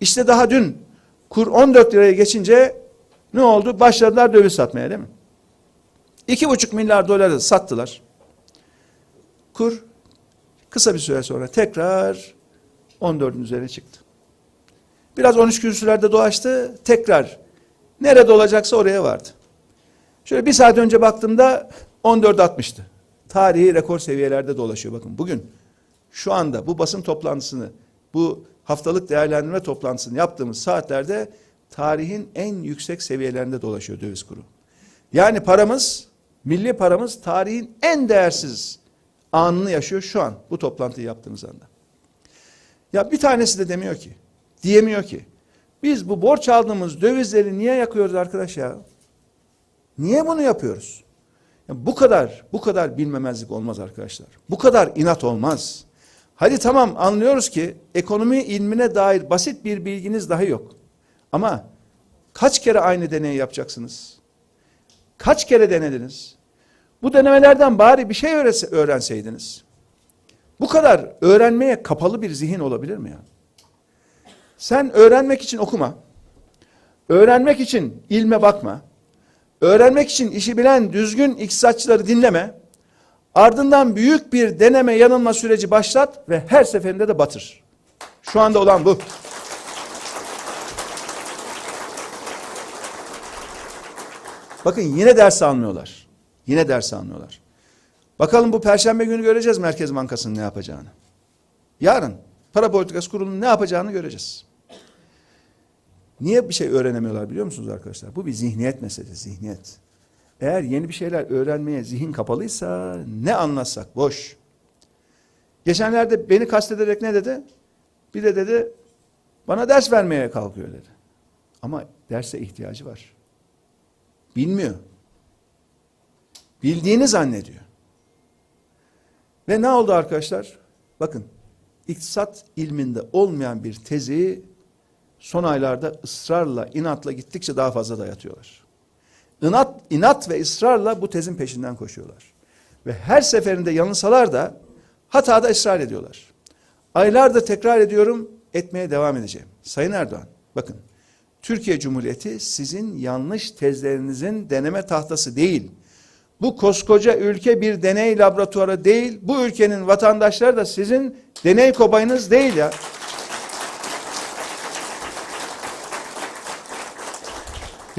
İşte daha dün kur 14 liraya geçince ne oldu? Başladılar döviz satmaya değil mi? 2,5 milyar doları sattılar. Kur kısa bir süre sonra tekrar 14'ün üzerine çıktı. Biraz 13 kürsülerde dolaştı. Tekrar nerede olacaksa oraya vardı. Şöyle bir saat önce baktığımda 14.60'tı. Tarihi rekor seviyelerde dolaşıyor. Bakın bugün şu anda bu basın toplantısını, bu haftalık değerlendirme toplantısını yaptığımız saatlerde tarihin en yüksek seviyelerinde dolaşıyor döviz kuru. Yani paramız, milli paramız tarihin en değersiz anını yaşıyor şu an bu toplantıyı yaptığımız anda. Ya bir tanesi de demiyor ki, diyemiyor ki, biz bu borç aldığımız dövizleri niye yakıyoruz arkadaş ya? Niye bunu yapıyoruz? Ya bu kadar, bu kadar bilmemezlik olmaz arkadaşlar. Bu kadar inat olmaz. Hadi tamam anlıyoruz ki ekonomi ilmine dair basit bir bilginiz dahi yok. Ama kaç kere aynı deneyi yapacaksınız? Kaç kere denediniz? Bu denemelerden bari bir şey öğrense, öğrenseydiniz. Bu kadar öğrenmeye kapalı bir zihin olabilir mi ya? Sen öğrenmek için okuma. Öğrenmek için ilme bakma. Öğrenmek için işi bilen düzgün iktisatçıları dinleme. Ardından büyük bir deneme yanılma süreci başlat ve her seferinde de batır. Şu anda olan bu. Bakın yine ders almıyorlar. Yine ders almıyorlar. Bakalım bu perşembe günü göreceğiz Merkez Bankası'nın ne yapacağını. Yarın para politikası kurulunun ne yapacağını göreceğiz. Niye bir şey öğrenemiyorlar biliyor musunuz arkadaşlar? Bu bir zihniyet meselesi, zihniyet. Eğer yeni bir şeyler öğrenmeye zihin kapalıysa ne anlatsak boş. Geçenlerde beni kastederek ne dedi? Bir de dedi bana ders vermeye kalkıyor dedi. Ama derse ihtiyacı var. Bilmiyor. Bildiğini zannediyor. Ve ne oldu arkadaşlar? Bakın iktisat ilminde olmayan bir tezi son aylarda ısrarla, inatla gittikçe daha fazla dayatıyorlar. İnat, inat ve ısrarla bu tezin peşinden koşuyorlar. Ve her seferinde yanılsalar da hatada ısrar ediyorlar. Aylardır tekrar ediyorum, etmeye devam edeceğim. Sayın Erdoğan, bakın Türkiye Cumhuriyeti sizin yanlış tezlerinizin deneme tahtası değil. Bu koskoca ülke bir deney laboratuvarı değil. Bu ülkenin vatandaşları da sizin deney kobayınız değil ya.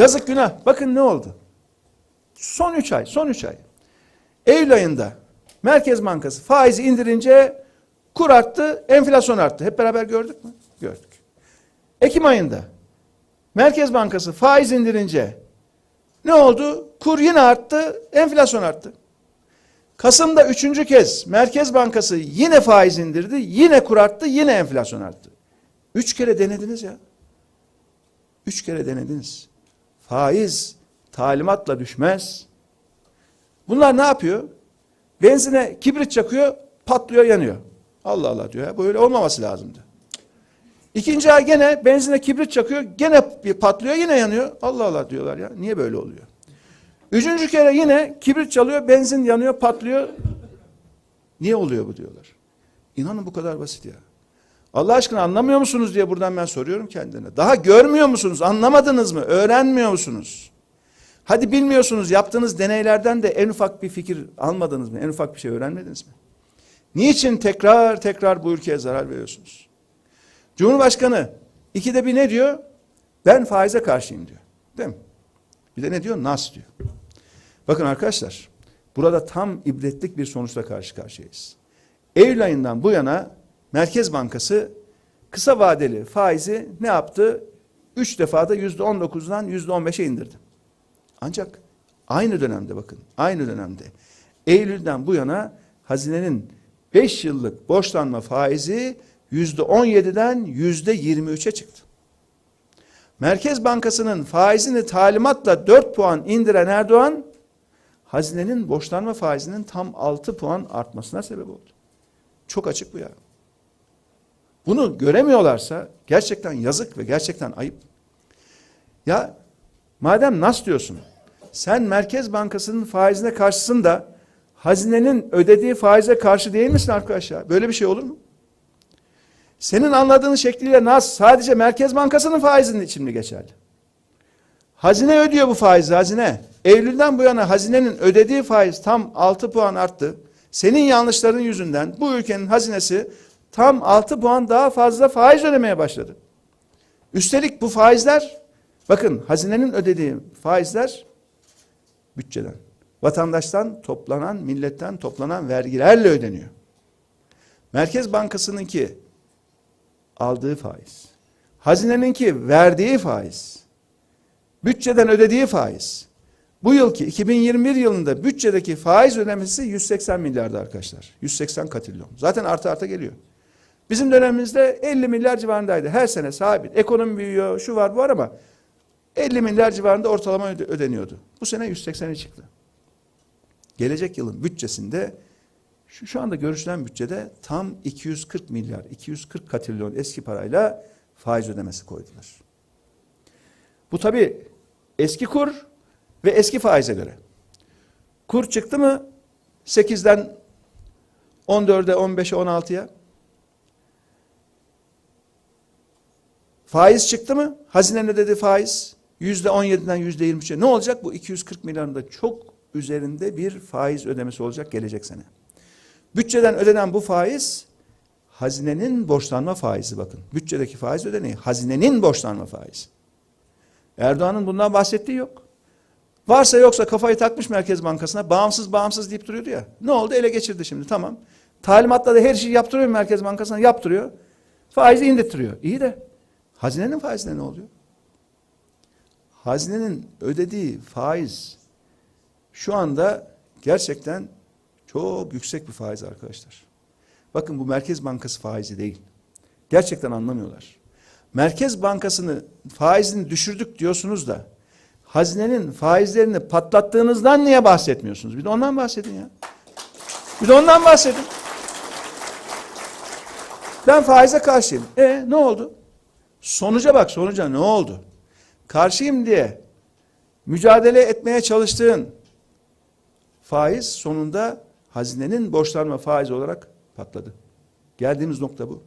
Yazık günah. Bakın ne oldu? Son üç ay, son üç ay. Eylül ayında Merkez Bankası faizi indirince kur arttı, enflasyon arttı. Hep beraber gördük mü? Gördük. Ekim ayında Merkez Bankası faiz indirince ne oldu? Kur yine arttı, enflasyon arttı. Kasım'da üçüncü kez Merkez Bankası yine faiz indirdi, yine kur arttı, yine enflasyon arttı. Üç kere denediniz ya. Üç kere denediniz. Faiz talimatla düşmez. Bunlar ne yapıyor? Benzine kibrit çakıyor, patlıyor, yanıyor. Allah Allah diyor ya, böyle olmaması lazımdı. İkinci ay gene benzine kibrit çakıyor, gene patlıyor, yine yanıyor. Allah Allah diyorlar ya, niye böyle oluyor? Üçüncü kere yine kibrit çalıyor, benzin yanıyor, patlıyor. Niye oluyor bu diyorlar. İnanın bu kadar basit ya. Allah aşkına anlamıyor musunuz diye buradan ben soruyorum kendine. Daha görmüyor musunuz? Anlamadınız mı? Öğrenmiyor musunuz? Hadi bilmiyorsunuz yaptığınız deneylerden de en ufak bir fikir almadınız mı? En ufak bir şey öğrenmediniz mi? Niçin tekrar tekrar bu ülkeye zarar veriyorsunuz? Cumhurbaşkanı ikide bir ne diyor? Ben faize karşıyım diyor. Değil mi? Bir de ne diyor? Nas diyor. Bakın arkadaşlar burada tam ibretlik bir sonuçla karşı karşıyayız. Eylül ayından bu yana Merkez Bankası kısa vadeli faizi ne yaptı? Üç defada yüzde on dokuzdan yüzde on beşe indirdi. Ancak aynı dönemde bakın, aynı dönemde Eylül'den bu yana hazinenin beş yıllık borçlanma faizi yüzde on yediden yüzde yirmi üçe çıktı. Merkez Bankası'nın faizini talimatla dört puan indiren Erdoğan, hazinenin borçlanma faizinin tam altı puan artmasına sebep oldu. Çok açık bu ya. Bunu göremiyorlarsa gerçekten yazık ve gerçekten ayıp. Ya madem nas diyorsun, sen Merkez Bankası'nın faizine karşısın da hazinenin ödediği faize karşı değil misin arkadaşlar? Böyle bir şey olur mu? Senin anladığın şekliyle nas sadece Merkez Bankası'nın faizinin için mi geçerli? Hazine ödüyor bu faizi hazine. Eylül'den bu yana hazinenin ödediği faiz tam 6 puan arttı. Senin yanlışların yüzünden bu ülkenin hazinesi tam 6 puan daha fazla faiz ödemeye başladı. Üstelik bu faizler bakın hazinenin ödediği faizler bütçeden. Vatandaştan toplanan, milletten toplanan vergilerle ödeniyor. Merkez Bankası'nınki aldığı faiz. Hazineninki verdiği faiz. Bütçeden ödediği faiz. Bu yılki 2021 yılında bütçedeki faiz ödemesi 180 milyardı arkadaşlar. 180 katrilyon. Zaten artı arta geliyor. Bizim dönemimizde 50 milyar civarındaydı. Her sene sabit. Ekonomi büyüyor, şu var bu var ama 50 milyar civarında ortalama öde- ödeniyordu. Bu sene 180'e çıktı. Gelecek yılın bütçesinde şu, şu anda görüşülen bütçede tam 240 milyar, 240 katrilyon eski parayla faiz ödemesi koydular. Bu tabi eski kur ve eski faize göre. Kur çıktı mı 8'den 14'e, 15'e, 16'ya. Faiz çıktı mı? Hazinenin ödediği faiz %17'den %23'e. Ne olacak? Bu 240 milyarın da çok üzerinde bir faiz ödemesi olacak gelecek sene. Bütçeden ödenen bu faiz hazinenin borçlanma faizi bakın. Bütçedeki faiz ödeneği hazinenin borçlanma faizi. Erdoğan'ın bundan bahsettiği yok. Varsa yoksa kafayı takmış Merkez Bankası'na bağımsız bağımsız deyip duruyordu ya. Ne oldu? Ele geçirdi şimdi tamam. Talimatla da her şeyi yaptırıyor Merkez Bankası'na yaptırıyor. Faizi indirtiyor. İyi de hazinenin faizine ne oluyor? Hazinenin ödediği faiz şu anda gerçekten çok yüksek bir faiz arkadaşlar. Bakın bu Merkez Bankası faizi değil. Gerçekten anlamıyorlar. Merkez Bankası'nı faizini düşürdük diyorsunuz da hazinenin faizlerini patlattığınızdan niye bahsetmiyorsunuz? Bir de ondan bahsedin ya. Bir de ondan bahsedin. Ben faize karşıyım. E ne oldu? Sonuca bak sonuca ne oldu? Karşıyım diye mücadele etmeye çalıştığın faiz sonunda hazinenin borçlanma faizi olarak patladı. Geldiğimiz nokta bu.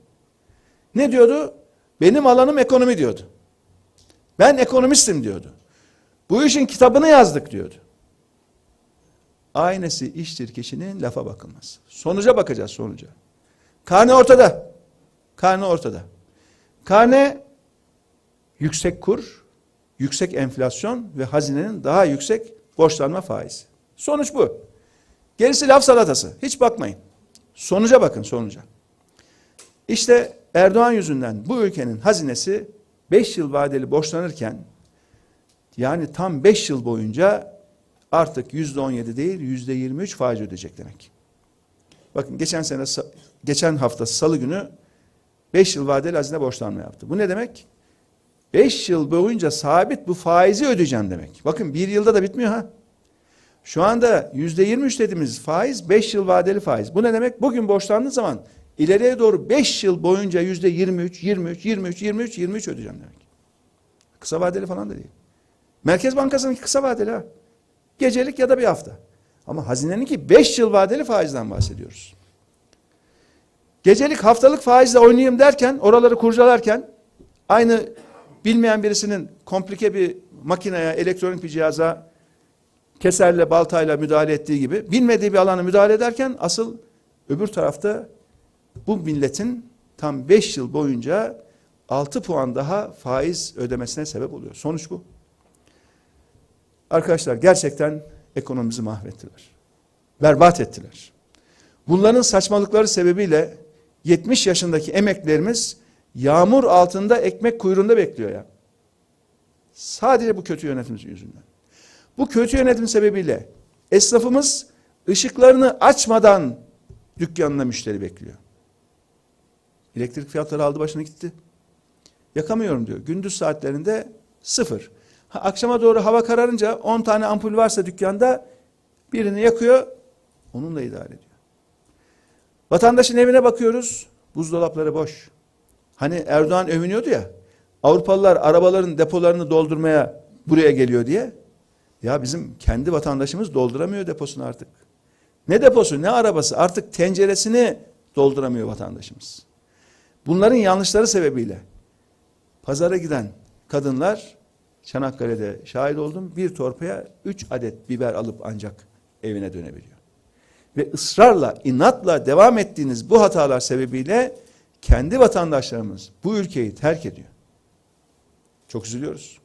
Ne diyordu? Benim alanım ekonomi diyordu. Ben ekonomistim diyordu. Bu işin kitabını yazdık diyordu. Aynesi iştir kişinin lafa bakılmaz. Sonuca bakacağız sonuca. Karne ortada. Karne ortada. Karne yüksek kur, yüksek enflasyon ve hazinenin daha yüksek borçlanma faizi. Sonuç bu. Gerisi laf salatası. Hiç bakmayın. Sonuca bakın sonuca. İşte Erdoğan yüzünden bu ülkenin hazinesi 5 yıl vadeli borçlanırken yani tam 5 yıl boyunca artık %17 değil %23 faiz ödeyecek demek. Bakın geçen sene geçen hafta salı günü 5 yıl vadeli hazine borçlanma yaptı. Bu ne demek? 5 yıl boyunca sabit bu faizi ödeyeceğim demek. Bakın bir yılda da bitmiyor ha. Şu anda yüzde 23 dediğimiz faiz 5 yıl vadeli faiz. Bu ne demek? Bugün borçlandığı zaman ileriye doğru 5 yıl boyunca yüzde 23, 23, 23, 23, 23 ödeyeceğim demek. Kısa vadeli falan da değil. Merkez Bankası'nınki kısa vadeli ha. Gecelik ya da bir hafta. Ama hazineninki 5 yıl vadeli faizden bahsediyoruz. Gecelik haftalık faizle oynayayım derken, oraları kurcalarken aynı bilmeyen birisinin komplike bir makineye, elektronik bir cihaza keserle, baltayla müdahale ettiği gibi bilmediği bir alana müdahale ederken asıl öbür tarafta bu milletin tam 5 yıl boyunca 6 puan daha faiz ödemesine sebep oluyor. Sonuç bu. Arkadaşlar gerçekten ekonomimizi mahvettiler. Berbat ettiler. Bunların saçmalıkları sebebiyle 70 yaşındaki emeklerimiz yağmur altında ekmek kuyruğunda bekliyor ya. Sadece bu kötü yönetim yüzünden. Bu kötü yönetim sebebiyle esnafımız ışıklarını açmadan dükkanına müşteri bekliyor. Elektrik fiyatları aldı başına gitti. Yakamıyorum diyor. Gündüz saatlerinde sıfır. Ha, akşama doğru hava kararınca 10 tane ampul varsa dükkanda birini yakıyor, onunla idare ediyor. Vatandaşın evine bakıyoruz, buzdolapları boş. Hani Erdoğan övünüyordu ya, Avrupalılar arabaların depolarını doldurmaya buraya geliyor diye. Ya bizim kendi vatandaşımız dolduramıyor deposunu artık. Ne deposu ne arabası artık tenceresini dolduramıyor vatandaşımız. Bunların yanlışları sebebiyle pazara giden kadınlar Çanakkale'de şahit oldum. Bir torpaya üç adet biber alıp ancak evine dönebiliyor. Ve ısrarla, inatla devam ettiğiniz bu hatalar sebebiyle kendi vatandaşlarımız bu ülkeyi terk ediyor. Çok üzülüyoruz.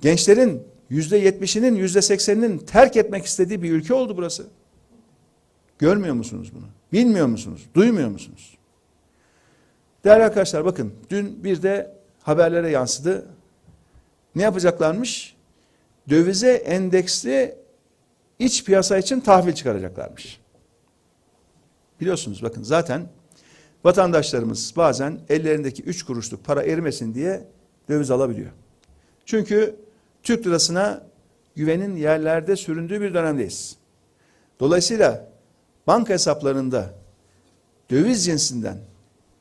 Gençlerin yüzde yetmişinin, yüzde sekseninin terk etmek istediği bir ülke oldu burası. Görmüyor musunuz bunu? Bilmiyor musunuz? Duymuyor musunuz? Değerli arkadaşlar bakın dün bir de haberlere yansıdı. Ne yapacaklarmış? Dövize endeksli iç piyasa için tahvil çıkaracaklarmış. Biliyorsunuz bakın zaten vatandaşlarımız bazen ellerindeki üç kuruşluk para erimesin diye döviz alabiliyor. Çünkü Türk lirasına güvenin yerlerde süründüğü bir dönemdeyiz. Dolayısıyla banka hesaplarında döviz cinsinden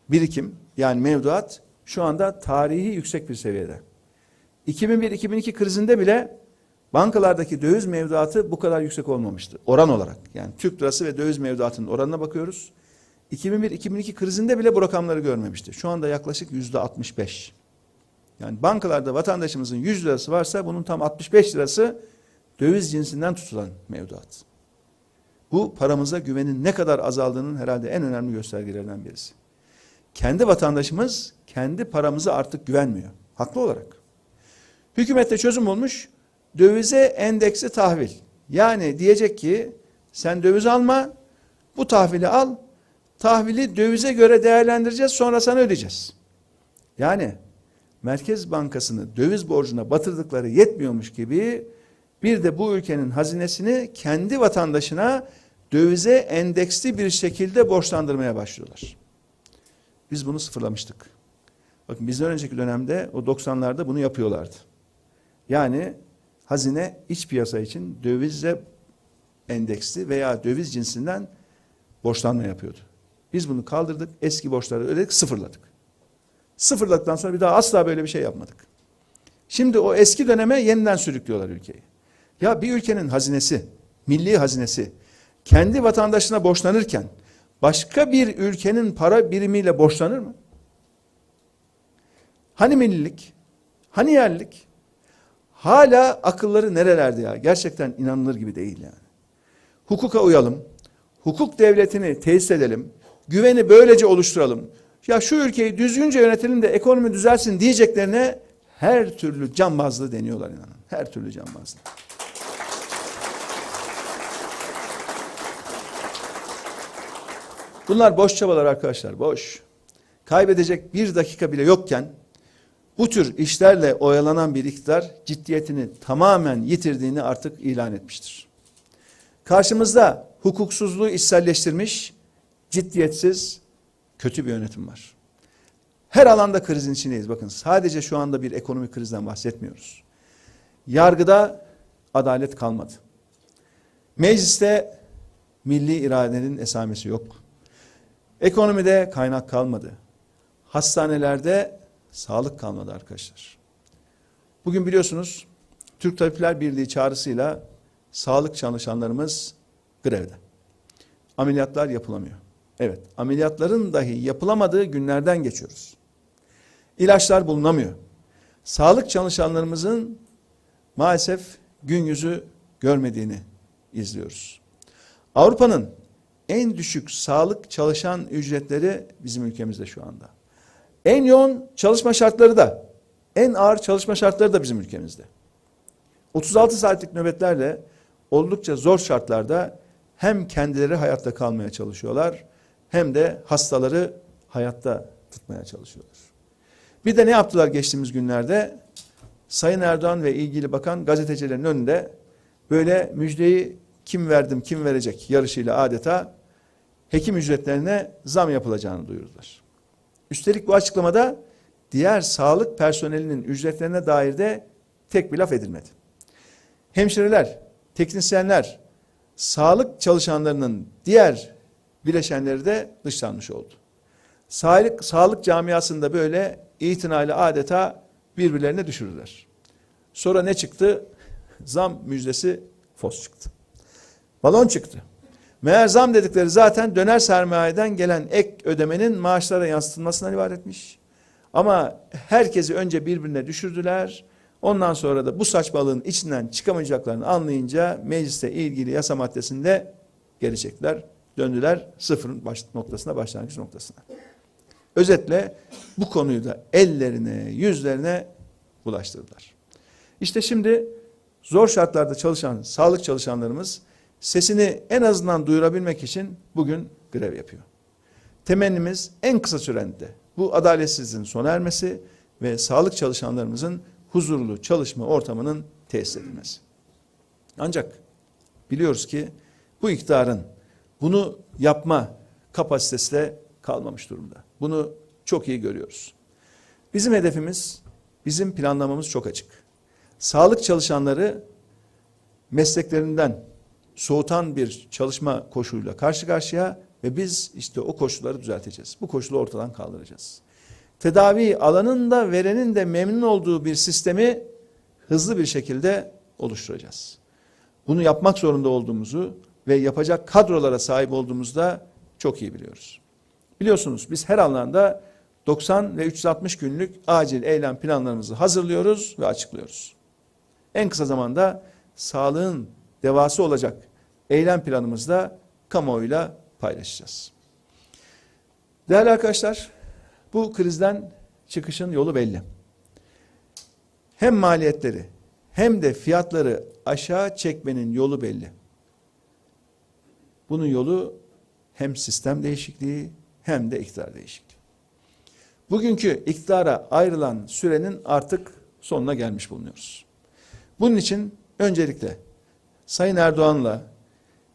birikim yani mevduat şu anda tarihi yüksek bir seviyede. 2001-2002 krizinde bile bankalardaki döviz mevduatı bu kadar yüksek olmamıştı. Oran olarak yani Türk lirası ve döviz mevduatının oranına bakıyoruz. 2001-2002 krizinde bile bu rakamları görmemişti. Şu anda yaklaşık yüzde 65. Yani bankalarda vatandaşımızın 100 lirası varsa bunun tam 65 lirası döviz cinsinden tutulan mevduat. Bu paramıza güvenin ne kadar azaldığının herhalde en önemli göstergelerinden birisi. Kendi vatandaşımız kendi paramıza artık güvenmiyor. Haklı olarak. Hükümette çözüm bulmuş. Dövize endeksi tahvil. Yani diyecek ki sen döviz alma, bu tahvili al, tahvili dövize göre değerlendireceğiz sonra sana ödeyeceğiz. Yani Merkez Bankası'nı döviz borcuna batırdıkları yetmiyormuş gibi bir de bu ülkenin hazinesini kendi vatandaşına dövize endeksli bir şekilde borçlandırmaya başlıyorlar. Biz bunu sıfırlamıştık. Bakın bizden önceki dönemde o 90'larda bunu yapıyorlardı. Yani hazine iç piyasa için dövizle endeksli veya döviz cinsinden borçlanma yapıyordu. Biz bunu kaldırdık, eski borçları ödedik, sıfırladık. Sıfırladıktan sonra bir daha asla böyle bir şey yapmadık. Şimdi o eski döneme yeniden sürüklüyorlar ülkeyi. Ya bir ülkenin hazinesi, milli hazinesi kendi vatandaşına borçlanırken başka bir ülkenin para birimiyle borçlanır mı? Hani millilik? Hani yerlik? Hala akılları nerelerde ya? Gerçekten inanılır gibi değil yani. Hukuka uyalım. Hukuk devletini tesis edelim. Güveni böylece oluşturalım. Ya şu ülkeyi düzgünce yönetelim de ekonomi düzelsin diyeceklerine her türlü cambazlığı deniyorlar inanın. Her türlü cambazlığı. Bunlar boş çabalar arkadaşlar, boş. Kaybedecek bir dakika bile yokken bu tür işlerle oyalanan bir iktidar ciddiyetini tamamen yitirdiğini artık ilan etmiştir. Karşımızda hukuksuzluğu içselleştirmiş, ciddiyetsiz, kötü bir yönetim var. Her alanda krizin içindeyiz. Bakın sadece şu anda bir ekonomik krizden bahsetmiyoruz. Yargıda adalet kalmadı. Mecliste milli iradenin esamesi yok. Ekonomide kaynak kalmadı. Hastanelerde sağlık kalmadı arkadaşlar. Bugün biliyorsunuz Türk Tabipler Birliği çağrısıyla sağlık çalışanlarımız grevde. Ameliyatlar yapılamıyor. Evet, ameliyatların dahi yapılamadığı günlerden geçiyoruz. İlaçlar bulunamıyor. Sağlık çalışanlarımızın maalesef gün yüzü görmediğini izliyoruz. Avrupa'nın en düşük sağlık çalışan ücretleri bizim ülkemizde şu anda. En yoğun çalışma şartları da, en ağır çalışma şartları da bizim ülkemizde. 36 saatlik nöbetlerle oldukça zor şartlarda hem kendileri hayatta kalmaya çalışıyorlar hem de hastaları hayatta tutmaya çalışıyorlar. Bir de ne yaptılar geçtiğimiz günlerde? Sayın Erdoğan ve ilgili bakan gazetecilerin önünde böyle müjdeyi kim verdim kim verecek yarışıyla adeta hekim ücretlerine zam yapılacağını duyurdular. Üstelik bu açıklamada diğer sağlık personelinin ücretlerine dair de tek bir laf edilmedi. Hemşireler, teknisyenler, sağlık çalışanlarının diğer bileşenleri de dışlanmış oldu. Sağlık, sağlık camiasında böyle itinayla adeta birbirlerine düşürdüler. Sonra ne çıktı? Zam müjdesi fos çıktı. Balon çıktı. Meğer zam dedikleri zaten döner sermayeden gelen ek ödemenin maaşlara yansıtılmasından ibaretmiş. Ama herkesi önce birbirine düşürdüler. Ondan sonra da bu saçmalığın içinden çıkamayacaklarını anlayınca mecliste ilgili yasa maddesinde geri çektiler. Döndüler sıfırın baş noktasına, başlangıç noktasına. Özetle bu konuyu da ellerine, yüzlerine bulaştırdılar. İşte şimdi zor şartlarda çalışan sağlık çalışanlarımız sesini en azından duyurabilmek için bugün grev yapıyor. Temennimiz en kısa sürede bu adaletsizliğin sona ermesi ve sağlık çalışanlarımızın huzurlu çalışma ortamının tesis edilmesi. Ancak biliyoruz ki bu iktidarın bunu yapma kapasitesi de kalmamış durumda. Bunu çok iyi görüyoruz. Bizim hedefimiz, bizim planlamamız çok açık. Sağlık çalışanları mesleklerinden soğutan bir çalışma koşuluyla karşı karşıya ve biz işte o koşulları düzelteceğiz. Bu koşulu ortadan kaldıracağız. Tedavi alanında verenin de memnun olduğu bir sistemi hızlı bir şekilde oluşturacağız. Bunu yapmak zorunda olduğumuzu ve yapacak kadrolara sahip olduğumuzda çok iyi biliyoruz. Biliyorsunuz biz her alanda 90 ve 360 günlük acil eylem planlarımızı hazırlıyoruz ve açıklıyoruz. En kısa zamanda sağlığın devası olacak eylem planımızda kamuoyuyla paylaşacağız. Değerli arkadaşlar, bu krizden çıkışın yolu belli. Hem maliyetleri hem de fiyatları aşağı çekmenin yolu belli. Bunun yolu hem sistem değişikliği hem de iktidar değişikliği. Bugünkü iktidara ayrılan sürenin artık sonuna gelmiş bulunuyoruz. Bunun için öncelikle Sayın Erdoğan'la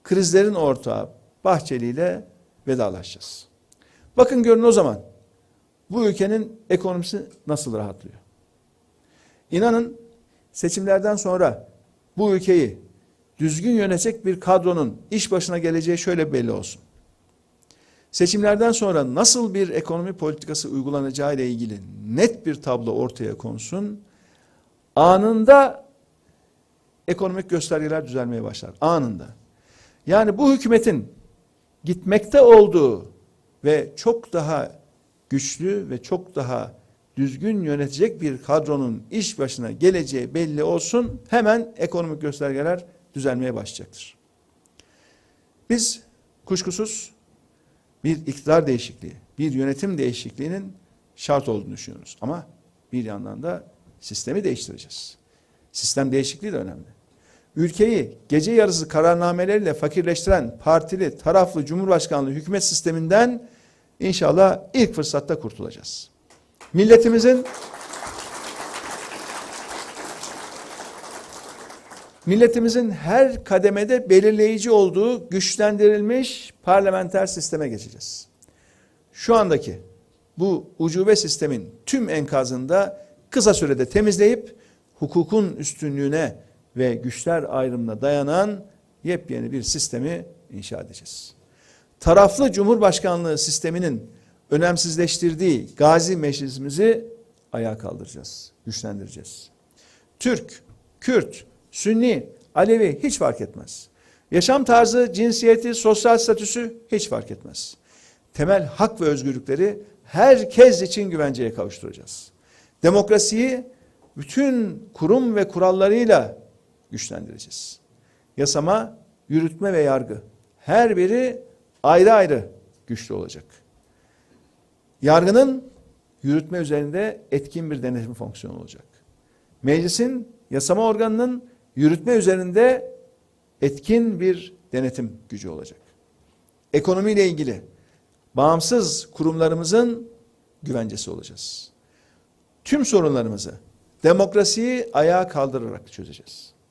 krizlerin ortağı Bahçeli ile vedalaşacağız. Bakın görün o zaman bu ülkenin ekonomisi nasıl rahatlıyor. İnanın seçimlerden sonra bu ülkeyi düzgün yönetecek bir kadronun iş başına geleceği şöyle belli olsun. Seçimlerden sonra nasıl bir ekonomi politikası uygulanacağı ile ilgili net bir tablo ortaya konsun. Anında ekonomik göstergeler düzelmeye başlar. Anında. Yani bu hükümetin gitmekte olduğu ve çok daha güçlü ve çok daha düzgün yönetecek bir kadronun iş başına geleceği belli olsun hemen ekonomik göstergeler düzelmeye başlayacaktır. Biz kuşkusuz bir iktidar değişikliği, bir yönetim değişikliğinin şart olduğunu düşünüyoruz. Ama bir yandan da sistemi değiştireceğiz. Sistem değişikliği de önemli. Ülkeyi gece yarısı kararnameleriyle fakirleştiren partili, taraflı cumhurbaşkanlığı hükümet sisteminden inşallah ilk fırsatta kurtulacağız. Milletimizin milletimizin her kademede belirleyici olduğu güçlendirilmiş parlamenter sisteme geçeceğiz. Şu andaki bu ucube sistemin tüm enkazında kısa sürede temizleyip hukukun üstünlüğüne ve güçler ayrımına dayanan yepyeni bir sistemi inşa edeceğiz. Taraflı Cumhurbaşkanlığı sisteminin önemsizleştirdiği gazi meclisimizi ayağa kaldıracağız, güçlendireceğiz. Türk, Kürt, Sünni, Alevi hiç fark etmez. Yaşam tarzı, cinsiyeti, sosyal statüsü hiç fark etmez. Temel hak ve özgürlükleri herkes için güvenceye kavuşturacağız. Demokrasiyi bütün kurum ve kurallarıyla güçlendireceğiz. Yasama, yürütme ve yargı her biri ayrı ayrı güçlü olacak. Yargının yürütme üzerinde etkin bir denetim fonksiyonu olacak. Meclisin, yasama organının yürütme üzerinde etkin bir denetim gücü olacak. Ekonomiyle ilgili bağımsız kurumlarımızın güvencesi olacağız. Tüm sorunlarımızı demokrasiyi ayağa kaldırarak çözeceğiz.